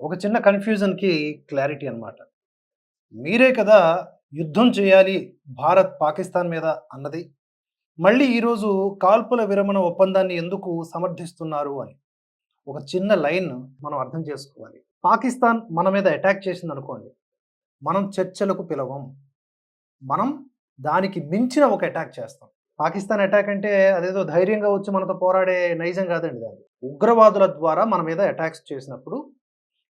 ఒక చిన్న కన్ఫ్యూజన్‌కి క్లారిటీ అనమాట మీరే కదా యుద్ధం చేయాలి భారత్ పాకిస్తాన్ మీద అన్నది. మళ్ళీ ఈరోజు కాల్పుల విరమణ ఒప్పందాన్ని ఎందుకు సమర్థిస్తున్నారు అని. ఒక చిన్న లైన్ మనం అర్థం చేసుకోవాలి. పాకిస్తాన్ మన మీద అటాక్ చేసిందనుకోండి. మనం చర్చలకు పిలవం. మనం దానికి మించిన ఒక అటాక్ చేస్తాం. పాకిస్తాన్ అటాక్ అంటే అదేదో ధైర్యంగా వచ్చి మనతో పోరాడే నైజం కాదండి దాన్ని ఉగ్రవాదుల ద్వారా మన మీద అటాక్స్ చేసినప్పుడు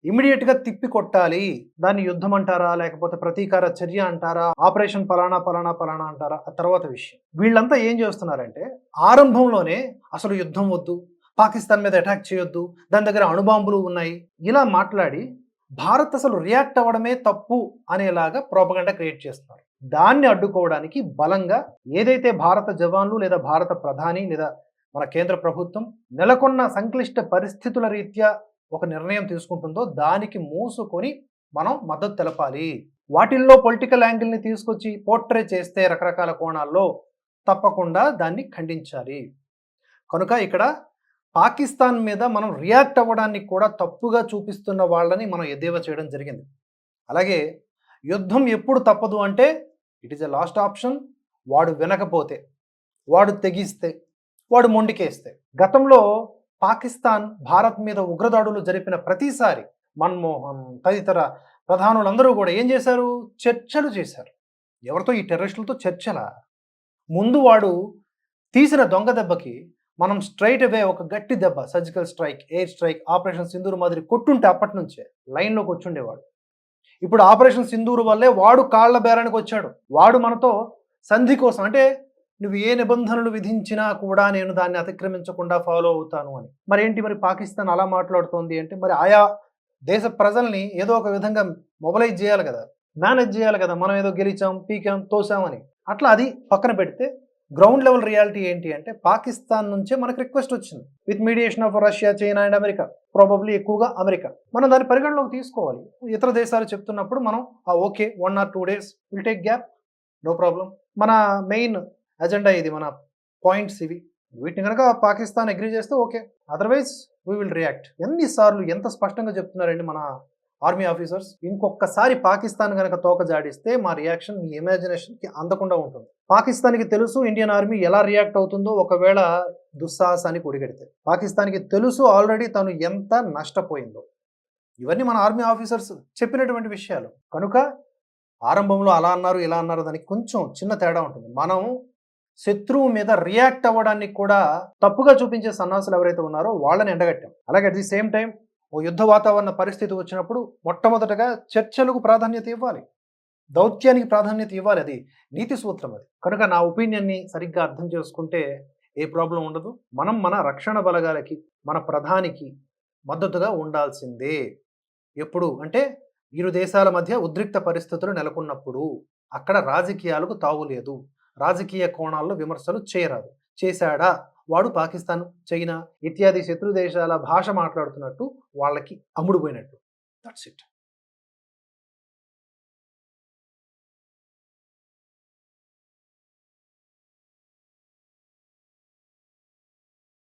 ఇమ్మీడియేట్‌గా తిప్పి కొట్టాలి. దాన్ని యుద్ధం అంటారా? లేకపోతే ప్రతీకార చర్య అంటారా? ఆపరేషన్ పలానా, పలానా, పలానా అంటారా? ఆ తర్వాత విషయం. వీళ్ళంతా ఏం చేస్తున్నారంటే ఆరంభంలోనే అసలు యుద్ధం వద్దు. పాకిస్తాన్ మీద అటాక్ చేయొద్దు. దాని దగ్గర అణుబాంబులు ఉన్నాయి. ఇలా మాట్లాడి భారత్ అసలు రియాక్ట్ అవ్వడమే తప్పు అనేలాగా ప్రోపగండ క్రియేట్ చేస్తున్నారు. దాన్ని అడ్డుకోవడానికి బలంగా ఏదైతే భారత జవాన్లు లేదా భారత ప్రధాని లేదా మన కేంద్ర ప్రభుత్వం నెలకొన్న సంక్లిష్ట పరిస్థితుల రీత్యా ఒక నిర్ణయం తీసుకుంటుందో దానికి మూసుకొని మనం మద్దతు తెలపాలి. వాటిల్లో పొలిటికల్ యాంగిల్‌ని తీసుకొచ్చి పోర్ట్రే చేస్తే రకరకాల కోణాల్లో తప్పకుండా దాన్ని ఖండించాలి. కనుక ఇక్కడ పాకిస్తాన్ మీద మనం రియాక్ట్ అవ్వడానికి కూడా తప్పుగా చూపిస్తున్న వాళ్ళని మనం ఎద్దేవా చేయడం జరిగింది. అలాగే యుద్ధం ఎప్పుడు తప్పదు అంటే it is a last option. వాడు వినకపోతే, వాడు తెగిస్తే, వాడు మొండికేస్తే. గతంలో పాకిస్తాన్ భారత్ మీద ఉగ్రదాడులు జరిపిన ప్రతిసారి మన్మోహన్ తదితర ప్రధానులందరూ కూడా ఏం చేశారు? చర్చలు చేశారు. ఎవరితో? ఈ టెర్రరిస్టులతో చర్చలా? ముందు వాడు తీసిన దొంగ దెబ్బకి మనం స్ట్రైట్ అవే ఒక గట్టి దెబ్బ surgical strike, air strike, operation Sindoor మాదిరి కొట్టుంటే అప్పటినుంచే లైన్‌లోకి వచ్చుండేవాడు. ఇప్పుడు ఆపరేషన్ సింధూరు వల్లే వాడు కాళ్ళ బేరానికి వచ్చాడు. వాడు మనతో సంధి కోసం అంటే నువ్వు ఏ నిబంధనలు విధించినా కూడా నేను దాన్ని అతిక్రమించకుండా ఫాలో అవుతాను అని. మరేంటి మరి పాకిస్తాన్ అలా మాట్లాడుతోంది అంటే మరి ఆయా దేశ ప్రజల్ని ఏదో ఒక విధంగా మొబలైజ్ చేయాలి కదా! మేనేజ్ చేయాలి కదా! మనం ఏదో గెలిచాం, పీకాం, తోసాం అని. అట్లా అది పక్కన పెడితే గ్రౌండ్ లెవెల్ రియాలిటీ ఏంటి అంటే పాకిస్తాన్ నుంచే మనకు రిక్వెస్ట్ వచ్చింది. With mediation of Russia, China and America. Probably ఎక్కువగా అమెరికా. మనం దాన్ని పరిగణలోకి తీసుకోవాలి. ఇతర దేశాలు చెప్తున్నప్పుడు మనం ఆ! Okay. One or two days will take gap. No problem మన మెయిన్ అజెండా ఇది. మన పాయింట్స్ ఇవి. వీటిని కనుక పాకిస్తాన్ అగ్రీ చేస్తే okay. Otherwise we will react. ఎన్నిసార్లు ఎంత స్పష్టంగా చెప్తున్నారండి మన ఆర్మీ ఆఫీసర్స్. ఇంకొకసారి పాకిస్తాన్ కనుక తోక జాడిస్తే మా రియాక్షన్ మీ ఇమాజినేషన్‌కి అందకుండా ఉంటుంది. పాకిస్తాన్‌కి తెలుసు ఇండియన్ ఆర్మీ ఎలా రియాక్ట్ అవుతుందో ఒకవేళ దుస్సాహసానికి ఒడిగడితే. పాకిస్తాన్‌కి తెలుసు ఆల్రెడీ తను ఎంత నష్టపోయిందో. ఇవన్నీ మన ఆర్మీ ఆఫీసర్స్ చెప్పినటువంటి విషయాలు. కనుక ఆరంభంలో అలా అన్నారు, ఇలా అన్నారు దానికి కొంచెం చిన్న తేడా ఉంటుంది. మనం శత్రువు మీద రియాక్ట్ అవ్వడాన్ని కూడా తప్పుగా చూపించే సన్నాసులు ఎవరైతే ఉన్నారో వాళ్ళని ఎండగట్టాం. అలాగే అట్ ది సేమ్ టైం ఓ యుద్ధ వాతావరణ పరిస్థితి వచ్చినప్పుడు మొట్టమొదటగా చర్చలకు ప్రాధాన్యత ఇవ్వాలి. దౌత్యానికి ప్రాధాన్యత ఇవ్వాలి. అది నీతి సూత్రం అది. కనుక నా ఒపీనియన్‌ని సరిగ్గా అర్థం చేసుకుంటే ఏ ప్రాబ్లం ఉండదు. మనం మన రక్షణ బలగాలకి, మన ప్రధానికి మద్దతుగా ఉండాల్సిందే. ఎప్పుడు అంటే ఇరు దేశాల మధ్య ఉద్రిక్త పరిస్థితులు నెలకొన్నప్పుడు. అక్కడ రాజకీయాలకు తావులేదు. రాజకీయ కోణాల్లో విమర్శలు చేయరాదు. చేశాడా? వాడు పాకిస్తాన్, చైనా ఇత్యాది శత్రు దేశాల భాష మాట్లాడుతున్నట్టు వాళ్ళకి అమ్ముడుపోయినట్టు. That's it.